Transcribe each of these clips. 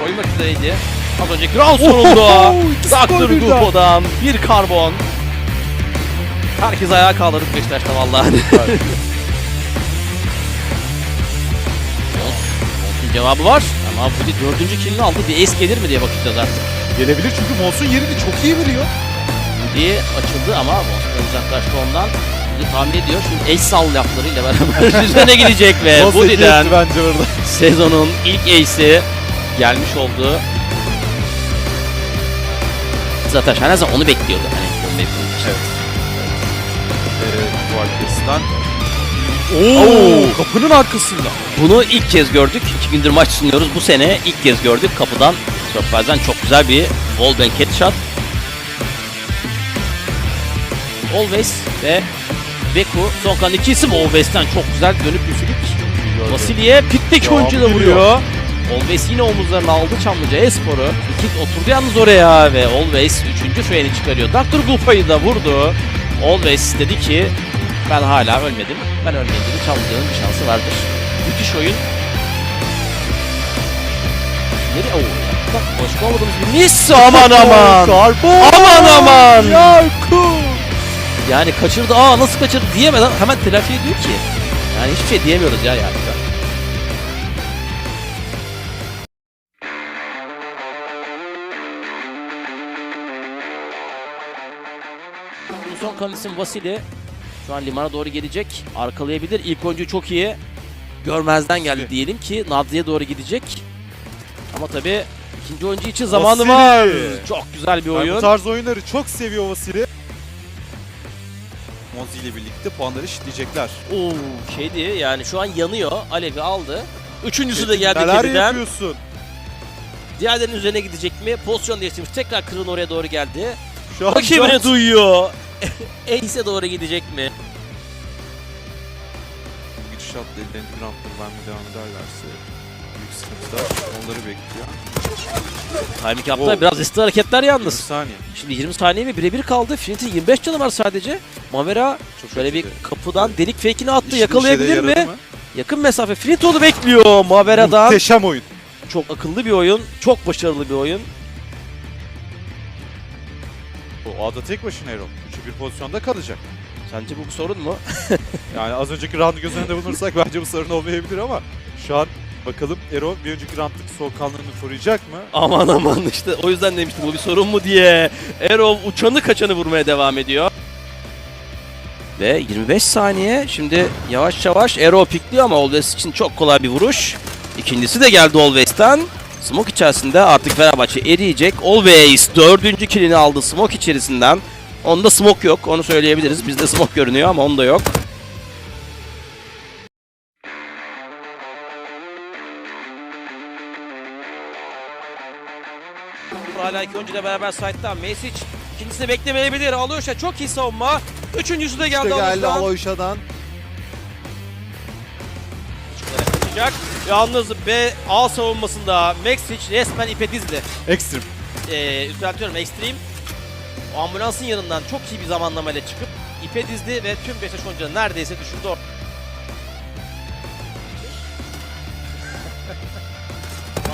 Koymak üzereydi. Az önceki round sonunda Dr. birden. Gulpo'dan bir karbon. Herkes ayağa kaldırdık Beşiktaş'ta vallahi. Olsun cevabı var ama bu bir dördüncü killini aldı. Bir ace gelir mi diye bakacağız artık. Gelebilir çünkü Monsun yerini çok iyi biliyor. diye açıldı ama Boston uzaklaştı ondan. Bunu tahmin ediyor. Şimdi ace sal laflarıyla beraber üzerine gidecek ve Monsun bence burada. sezonun ilk ace'i gelmiş oldu. Zaten Şahnazar onu bekliyordu. Hani onu bekliyordu. Evet. Evet, bu arkasından. Oo! Kapının arkasında. Bunu ilk kez gördük. İki gündür maç sunuyoruz. Bu sene ilk kez gördük. Kapıdan Surprise'den çok güzel bir wallbang headshot. Always ve Beku son kan iki isim Always'ten çok güzel dönüp bir flick. Vasili'ye pitteki oyuncu da vuruyor. Always yine omuzlarına aldı Çamlıca Espor'u. İkit oturdu yalnız oraya ve Always 3. freni çıkarıyor. Dr. Gulpa'yı da vurdu. Always dedi ki ben hala ölmedim. Ben ölmedim. Çamlıca'nın bir şansı vardır. Müthiş oyun. Nereye? Oo, bak başka olmadığımız bir miss aman aman. Karbon. Aman aman. Yakup. Yani kaçırdı aa nasıl kaçırdı diyemeden hemen telafi ediyor ki. Yani hiçbir şey diyemiyoruz ya yani. Kalan isim Vasili. Şu an limana doğru gelecek. Arkalayabilir. İlk oyuncu çok iyi. Görmezden geldi Vasili. diyelim ki Nadri'ye doğru gidecek. Ama tabii ikinci oyuncu için zamanı Vasili. var. Çok güzel bir Yani oyun. bu tarz oyunları çok seviyor Vasili. Monzi ile birlikte puanları eşitleyecekler. Oo şeydi yani şu an yanıyor. Alevi aldı. Üçüncüsü de geldi Neler kediden. yapıyorsun? Diğerlerinin üzerine gidecek mi? Pozisyon değiştirmiş. Tekrar Kırın oraya doğru geldi. Şu an Rakibini duyuyor. Ace'e doğru gidecek mi? Bu gidişatla ellerinde grantları vermeye devam ederlerse büyük sıkıntılar onları bekliyor. Timing yaptı. Wow. Biraz riskli hareketler yalnız. saniye. Şimdi 20 saniye mi? Birebir kaldı. Finit'in 25 canı var sadece. Mavera Çok şöyle bir kapıdan delik fake'ini attı. İşte Yakalayabilir mi? yaradı Yakın mesafe. Finit onu bekliyor. Mavera'dan. Muhteşem oyun. Çok akıllı bir oyun. Çok başarılı bir oyun. O A'da tek başına Ero. Bir pozisyonda kalacak. Sence bu bir sorun mu? Yani az önceki roundu göz önünde bulunursak bence bu sorun olmayabilir ama şu an bakalım Ero bir önceki rounddaki soğukkanlılığını koruyacak mı? Aman aman işte o yüzden demiştim bu bir sorun mu diye. Erol uçanı kaçanı vurmaya devam ediyor. Ve 25 saniye şimdi yavaş yavaş Erol pikliyor ama Alves için çok kolay bir vuruş. İkincisi de geldi Alves'ten. Smoke içerisinde artık Fenerbahçe eriyecek. Alves dördüncü killini aldı Smoke içerisinden. Onda Smoke yok onu söyleyebiliriz. Bizde Smoke görünüyor ama onda yok. Hala iki oyuncuyla beraber site'dan Mesic ikincisini beklemeyebilir. Alıyorsa çok iyi savunma. Üçüncüsü de geldi. İşte geldi kaçacak. Yalnız B A savunmasında Maxic resmen ipe dizdi. Ekstrem. Ee, düzeltiyorum Extreme. O ambulansın yanından çok iyi bir zamanlamayla çıkıp ipe dizdi ve tüm Beşiktaş oyuncuları neredeyse düşürdü.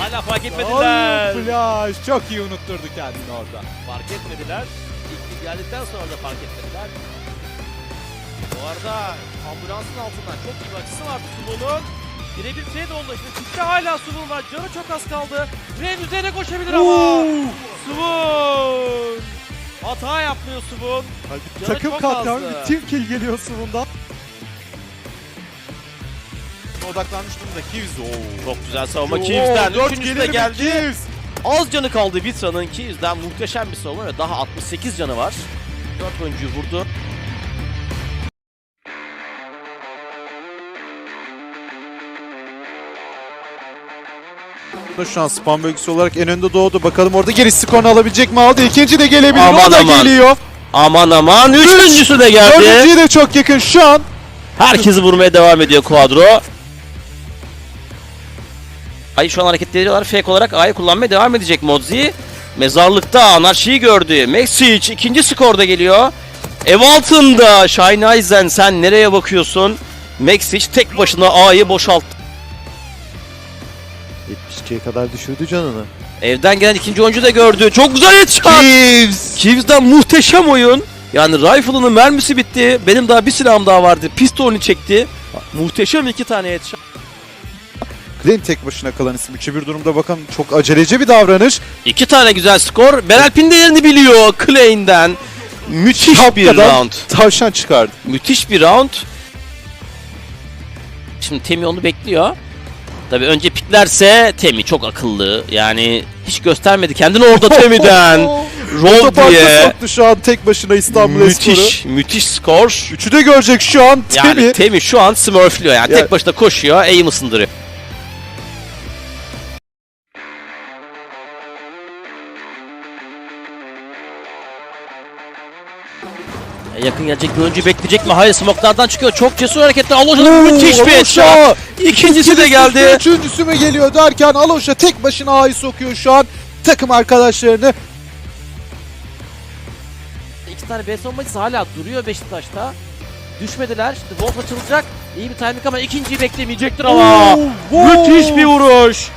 Hala fark etmediler. Ay, flash. Çok iyi unutturdu kendini orada. Fark etmediler. İlk bir geldikten sonra da fark etmediler. Bu arada ambulansın altından çok iyi bir açısı vardı Subo'nun. Birebir trade oldu. Şimdi çıktı hala Subon var. Canı çok az kaldı. Ren üzerine koşabilir ama. Subon. Hadi Canı takım çok katliamı azdı. bir team kill geliyor bundan. Odaklanmış durumda Kivz. Oo. Çok güzel savunma Oo, Kieves'ten. dört Üçüncüsü de gelir mi geldi. Kivz? Az canı kaldı Vitra'nın Kieves'den. Muhteşem bir savunma ve daha 68 canı var. 4 oyuncuyu vurdu. Şu an spam bölgesi olarak en önde doğdu. Bakalım orada geri skorunu alabilecek mi aldı? İkinci de gelebilir. Aman o da aman. geliyor. Aman aman. Üçüncüsü de geldi. Dördüncüyü de çok yakın şu an. Herkesi vurmaya devam ediyor Quadro. Ay şu an hareket ediyorlar. Fake olarak A'yı kullanmaya devam edecek Modzi. Mezarlıkta anarşiyi gördü. Mexic ikinci skorda geliyor. Ev altında Shine Aizen sen nereye bakıyorsun? Mexic tek başına A'yı boşalttı. 2'ye kadar düşürdü canını. Evden gelen ikinci oyuncu da gördü. Çok güzel headshot. Kives! Kivs'den muhteşem oyun. Yani rifle'ının mermisi bitti. Benim daha bir silahım daha vardı. Pistolünü çekti. Muhteşem iki tane headshot. Klein tek başına kalan isim. 3'e 1 durumda bakın çok aceleci bir davranış. İki tane güzel skor. Beralp'in de yerini biliyor Clay'den. Müthiş bir Şapkadan round. Tavşan çıkardı. Müthiş bir round. Şimdi Temi onu bekliyor. Tabii önce piklerse Temi çok akıllı. Yani hiç göstermedi kendini orada Temi'den. Otoparka diye. soktu şu an tek başına İstanbul Espor'u. Müthiş, müthiş skor. Üçü de görecek şu an Yani Temi. Temi şu an smurflüyor yani Ya- tek başına koşuyor, aim ısındırıyor. Yakın gelecek bir oyuncu bekleyecek mi? Hayır smoke'lardan çıkıyor. Çok cesur hareketler. Aloşa'nın müthiş bir headshot. İkincisi de geldi. Üçüncüsü mü geliyor derken Aloşa tek başına A'yı sokuyor şu an. Takım arkadaşlarını. İki tane B bombacısı hala duruyor Beşiktaş'ta. Düşmediler. Şimdi Wolf açılacak. İyi bir timing ama ikinciyi beklemeyecektir ama. Oo, wow! Müthiş bir vuruş.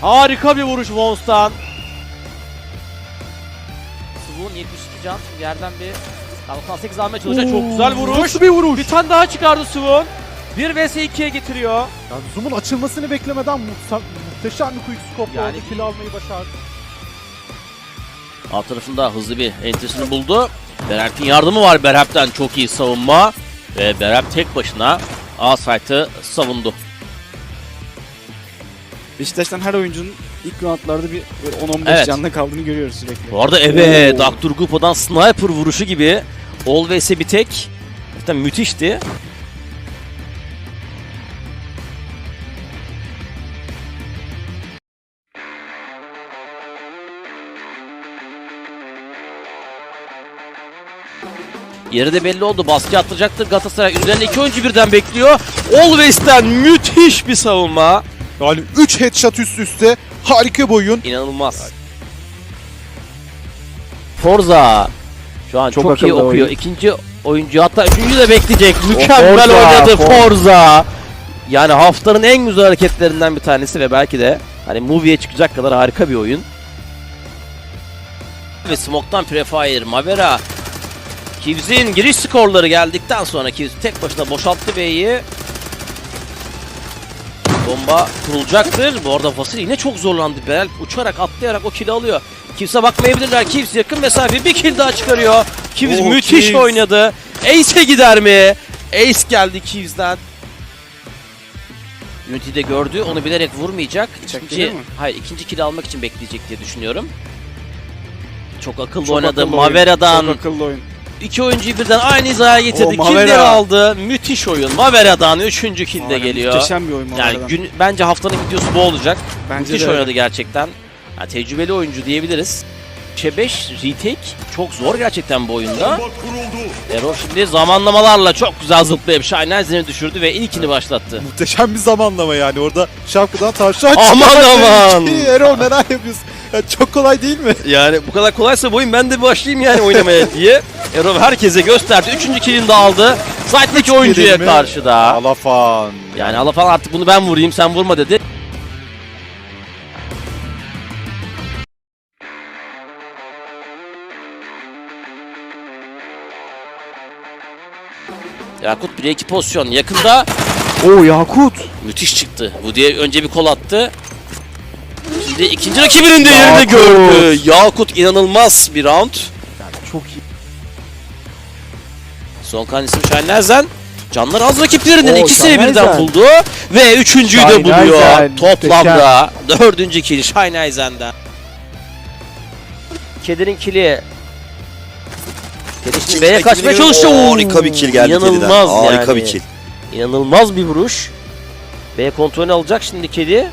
Harika bir vuruş Wolf'tan. Swoon 72 can. Şimdi yerden bir Kalkan 8 almaya çalışacak. Çok güzel vuruş. Nasıl bir vuruş? Bir tane daha çıkardı Swoon. 1 vs 2'ye getiriyor. Yani Zoom'un açılmasını beklemeden muhte- muhteşem bir quick scope Yani- yani... kill almayı başardı. Alt tarafında hızlı bir entrisini buldu. Beralp'in yardımı var Beralp'ten çok iyi savunma. Ve Beralp tek başına A site'ı savundu. Beşiktaş'tan her oyuncunun ilk roundlarda bir böyle 10-15 Evet. canlı kaldığını görüyoruz sürekli. Bu arada evet Dr. Gupo'dan sniper vuruşu gibi Always'e bir tek. Zaten müthişti. Yeri de belli oldu. Baskı atlayacaktır Galatasaray. Üzerine iki oyuncu birden bekliyor. Always'ten müthiş bir savunma. Yani 3 headshot üst üste. Harika bir oyun. İnanılmaz. Forza. Şu an çok, Çok iyi akıllı okuyor. oyun. İkinci oyuncu hatta üçüncü de bekleyecek. Mükemmel Forza, oynadı For- Forza. Yani haftanın en güzel hareketlerinden bir tanesi ve belki de hani movie'ye çıkacak kadar harika bir oyun. Ve Smoke'tan Prefire, Mavera, Kivz'in giriş skorları geldikten sonra Kivz tek başına boşalttı B'yi. Bomba kurulacaktır. Bu arada Vasil yine çok zorlandı. Berel uçarak atlayarak o kill'i alıyor. Kimse bakmayabilirler. Kivz yakın mesafe bir kill daha çıkarıyor. Kivz Oo, müthiş Kivz. oynadı. Ace'e gider mi? Ace geldi Kivz'den. Unity'de gördü. Onu bilerek vurmayacak. Bıçak İkinci, hayır ikinci kill almak için bekleyecek diye düşünüyorum. Çok akıllı Çok oynadı. Mavera'dan Çok akıllı oyun. İki oyuncuyu birden aynı hizaya getirdi. O. Killleri aldı. Müthiş oyun. Mavera'dan üçüncü kill de geliyor. Muhteşem bir oyun Yani Mavera'dan. gün, bence haftanın videosu bu olacak. Bence Müthiş de öyle. oynadı gerçekten. Yani tecrübeli oyuncu diyebiliriz. 3'e 5 retake çok zor gerçekten bu oyunda. Erol şimdi zamanlamalarla çok güzel zıplayıp Shinerz'ini düşürdü ve ilkini başlattı. Muhteşem bir zamanlama yani orada şapkadan tavşan Aman aman. Ki, Erol neler yapıyorsun? Ya çok kolay değil mi? Yani bu kadar kolaysa bu oyun ben de başlayayım yani oynamaya diye. Erol herkese gösterdi. Üçüncü killini de aldı. Site'deki oyuncuya mi? karşı da. Alafan. Yani Allah falan artık bunu ben vurayım sen vurma dedi. Yakut 1'e 2 pozisyon yakında Oo Yakut. müthiş çıktı. Bu diye önce bir kol attı. Şimdi ikinci rakibinin de yerini gördü. Yakut inanılmaz bir round. Yani çok iyi. Son kan isim Şahinlerzen. Canlar az rakiplerinden Oo, ikisini birden buldu. Ve üçüncüyü de buluyor. Toplamda dördüncü kill Scheinheisen'den. Kedi'nin kili. Kedi şimdi B'ye kaçmaya çalışıyor. Harika bir kill geldi İnanılmaz kediden. Harika yani. bir kill. İnanılmaz bir vuruş. B kontrolünü alacak şimdi Kedi.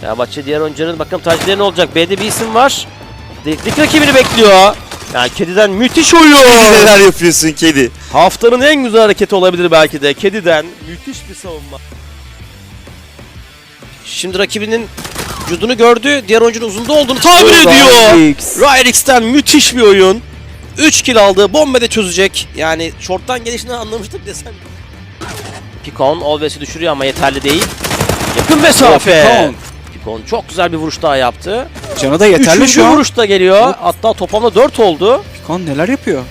Fenerbahçe diğer oyuncuların bakalım tercihleri ne olacak. B'de bir isim var. Dik rakibini bekliyor. Yani Kedi'den müthiş oyun. Neler yapıyorsun kedi? Haftanın en güzel hareketi olabilir belki de. Kediden müthiş bir savunma. Şimdi rakibinin vücudunu gördü. Diğer oyuncunun uzunda olduğunu tahmin ediyor. Ryrix'ten müthiş bir oyun. 3 kill aldı. Bomba da çözecek. Yani short'tan gelişinden anlamıştık desem. Picon Alves'i düşürüyor ama yeterli değil. Yakın mesafe. Picon. Pikon çok güzel bir vuruş daha yaptı. Canı da yeterli Üçüncü şu an. vuruş da geliyor. Hatta toplamda 4 oldu. Pikon neler yapıyor?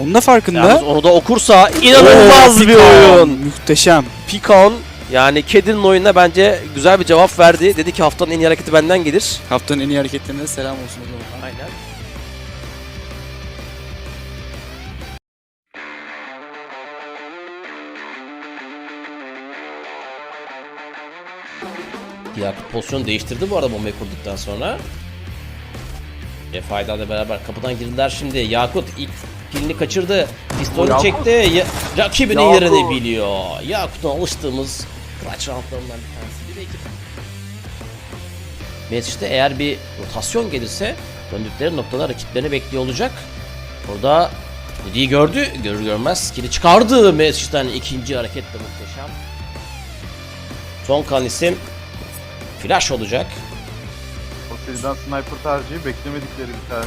Onun da farkında. Yalnız onu da okursa inanılmaz Oo, bir oyun. Muhteşem. Pikon yani kedinin oyununa bence güzel bir cevap verdi. Dedi ki haftanın en iyi hareketi benden gelir. Haftanın en iyi hareketlerine selam olsun o zaman. Aynen. Yakut pozisyon değiştirdi bu arada bombayı kurduktan sonra. E faydalı beraber kapıdan girdiler şimdi. Yakut ilk pilini kaçırdı. Pistolü çekti. Ya- rakibinin yerini biliyor. Yakut'un alıştığımız clutch roundlarından bir tanesi. Bir de iki Mesaj'de eğer bir rotasyon gelirse döndükleri noktalar rakiplerini bekliyor olacak. Orada Rudy'yi gördü. Görür görmez skill'i çıkardı. Mesaj'den ikinci hareket de muhteşem. Son kalan isim Flash olacak. O seriden sniper tercihi beklemedikleri bir tane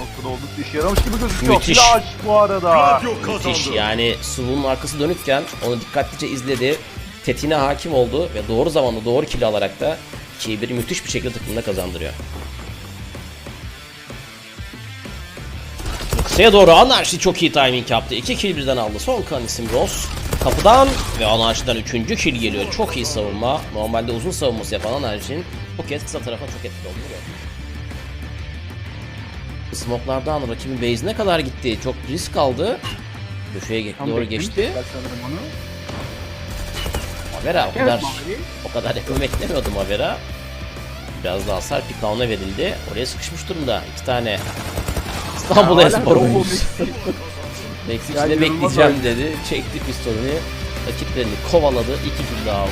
noktada oldukça işe yaramış gibi gözüküyor. Müthiş. Flash bu arada. Müthiş yani Suvu'nun arkası dönükken onu dikkatlice izledi. Tetiğine hakim oldu ve doğru zamanda doğru kill alarak da 2'yi müthiş bir şekilde takımına kazandırıyor. Kısaya doğru Anarşi çok iyi timing yaptı. 2 kill birden aldı. Son kan isim Ross. Kapıdan ve Anarşi'den 3. kill geliyor. Çok iyi savunma. Normalde uzun savunması yapan Anarşi'nin bu kez kısa tarafa çok etkili olduğunu gördük. Smoklardan rakibin base'ine kadar gitti. Çok risk aldı. Köşeye ge- doğru geçti. Avera o kadar o kadar yakın beklemiyordum Avera. Biraz daha hasar Pikaun'a verildi. Oraya sıkışmış durumda. İki tane İstanbul Espor oyuncusu. Meksik içinde bekleyeceğim dedi. Çekti pistolünü. Rakiplerini kovaladı. İki kill daha aldı.